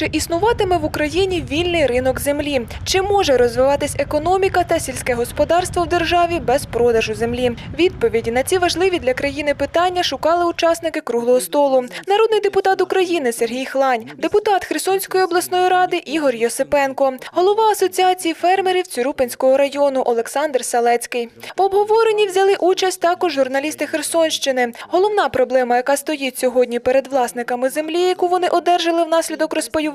Чи існуватиме в Україні вільний ринок землі? Чи може розвиватись економіка та сільське господарство в державі без продажу землі? Відповіді на ці важливі для країни питання шукали учасники круглого столу. Народний депутат України Сергій Хлань, депутат Херсонської обласної ради Ігор Йосипенко, голова асоціації фермерів Цюрупинського району Олександр Салецький. В обговоренні взяли участь також журналісти Херсонщини. Головна проблема, яка стоїть сьогодні перед власниками землі, яку вони одержали внаслідок розпаювання,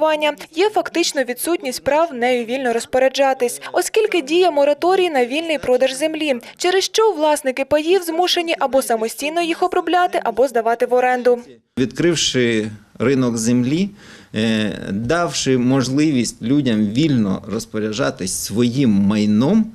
є фактично відсутність прав нею вільно розпоряджатись, оскільки діє мораторій на вільний продаж землі, через що власники паїв змушені або самостійно їх обробляти, або здавати в оренду. Відкривши ринок землі, е, давши можливість людям вільно розпоряджатись своїм майном,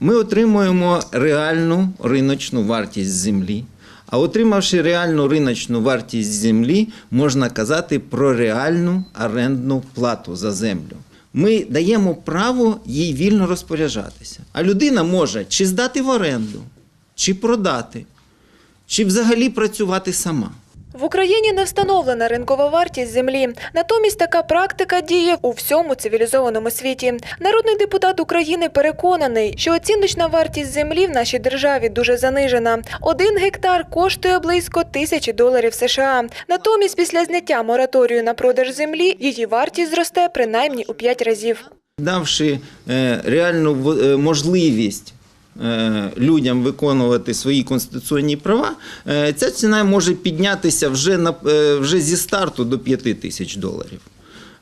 ми отримуємо реальну риночну вартість землі. А отримавши реальну риночну вартість землі, можна казати про реальну орендну плату за землю. Ми даємо право їй вільно розпоряджатися. А людина може чи здати в оренду, чи продати, чи взагалі працювати сама. В Україні не встановлена ринкова вартість землі. Натомість така практика діє у всьому цивілізованому світі. Народний депутат України переконаний, що оціночна вартість землі в нашій державі дуже занижена. Один гектар коштує близько тисячі доларів США. Натомість, після зняття мораторію на продаж землі, її вартість зросте принаймні у п'ять разів. Давши е, реальну е, можливість людям виконувати свої конституційні права, е, ця ціна може піднятися вже, на, е, вже зі старту до 5 тисяч доларів.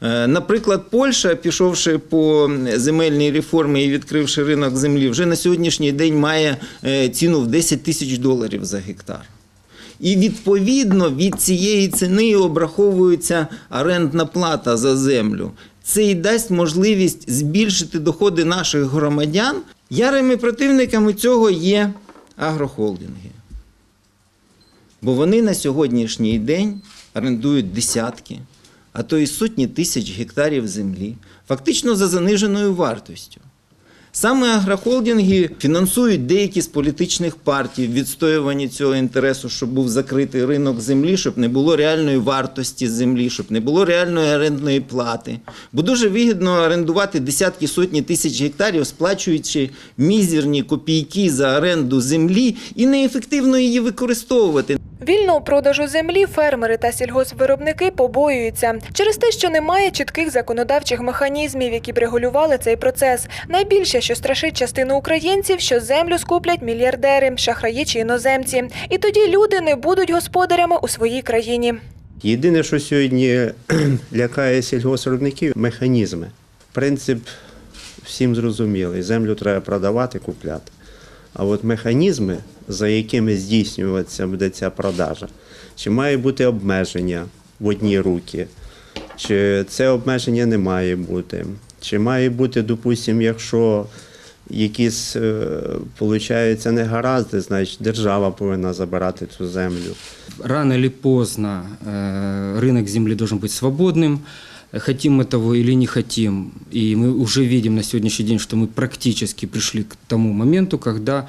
Е, Наприклад, Польща, пішовши по земельній реформі і відкривши ринок землі, вже на сьогоднішній день має е, ціну в 10 тисяч доларів за гектар. І відповідно від цієї ціни обраховується орендна плата за землю. Це і дасть можливість збільшити доходи наших громадян. Ярими противниками цього є агрохолдинги. Бо вони на сьогоднішній день орендують десятки, а то і сотні тисяч гектарів землі, фактично за заниженою вартостю. Саме агрохолдинги фінансують деякі з політичних партій в відстоюванні цього інтересу, щоб був закритий ринок землі, щоб не було реальної вартості землі, щоб не було реальної орендної плати. Бо дуже вигідно орендувати десятки сотні тисяч гектарів, сплачуючи мізерні копійки за оренду землі і неефективно її використовувати. Вільного продажу землі фермери та сільгоспвиробники побоюються через те, що немає чітких законодавчих механізмів, які б регулювали цей процес. Найбільше, що страшить частину українців, що землю скуплять мільярдери, шахраї чи іноземці. І тоді люди не будуть господарями у своїй країні. Єдине, що сьогодні лякає сільгоспвиробників – механізми. Принцип всім зрозумілий. Землю треба продавати, купляти. А от механізми, за якими здійснюватися буде ця продажа, чи має бути обмеження в одні руки, чи це обмеження не має бути, чи має бути, допустимо, якщо якісь е, получаються негаразди, значить держава повинна забирати цю землю. рано или поздно э, рынок земли должен быть свободным. Хотим мы того или не хотим, и мы уже видим на сегодняшний день, что мы практически пришли к тому моменту, когда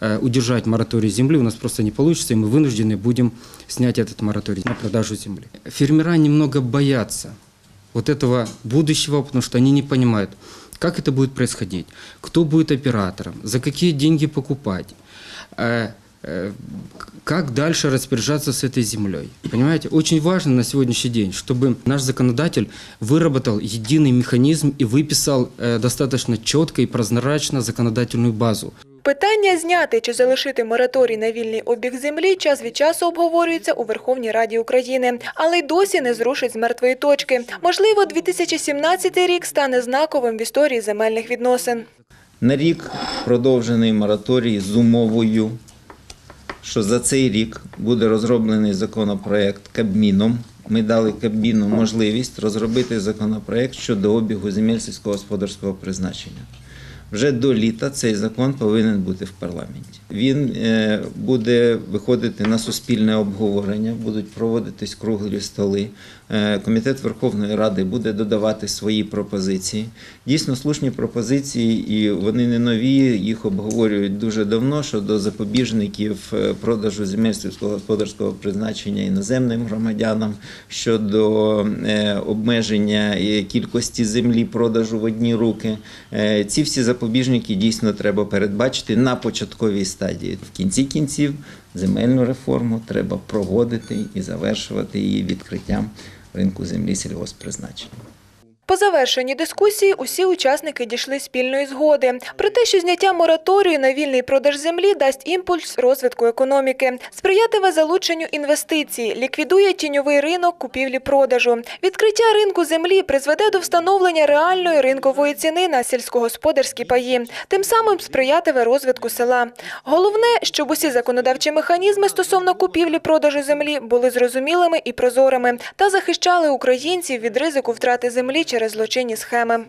э, удержать мораторий земли у нас просто не получится, и мы вынуждены будем снять этот мораторий на продажу земли. Фермера немного боятся вот этого будущего, потому что они не понимают, как это будет происходить, кто будет оператором, за какие деньги покупать, э, как дальше распоряжаться с этой землей. Понимаете, очень важно на сегодняшний день, чтобы наш законодатель выработал единый механизм и выписал э, достаточно четко и прозрачно законодательную базу. Питання зняти чи залишити мораторій на вільний обіг землі час від часу обговорюється у Верховній Раді України, але й досі не зрушить з мертвої точки. Можливо, 2017 рік стане знаковим в історії земельних відносин. На рік продовжений мораторій з умовою, що за цей рік буде розроблений законопроект Кабміном. Ми дали Кабміну можливість розробити законопроект щодо обігу земель сільськогосподарського призначення. Вже до літа цей закон повинен бути в парламенті. Він е, буде виходити на суспільне обговорення, будуть проводитись круглі столи. Е, Комітет Верховної Ради буде додавати свої пропозиції. Дійсно слушні пропозиції, і вони не нові. Їх обговорюють дуже давно щодо запобіжників е, продажу земель сільськогосподарського призначення іноземним громадянам, щодо обмеження кількості землі продажу в одні руки. Ці всі запобіжники дійсно треба передбачити на початковій стадії. В кінці кінців земельну реформу треба проводити і завершувати її відкриттям ринку землі сільгосппризначення. По завершенні дискусії усі учасники дійшли спільної згоди про те, що зняття мораторію на вільний продаж землі дасть імпульс розвитку економіки, сприятиме залученню інвестицій, ліквідує тіньовий ринок купівлі-продажу. Відкриття ринку землі призведе до встановлення реальної ринкової ціни на сільськогосподарські паї, тим самим сприятиме розвитку села. Головне, щоб усі законодавчі механізми стосовно купівлі-продажу землі були зрозумілими і прозорими та захищали українців від ризику втрати землі через злочинні схеми.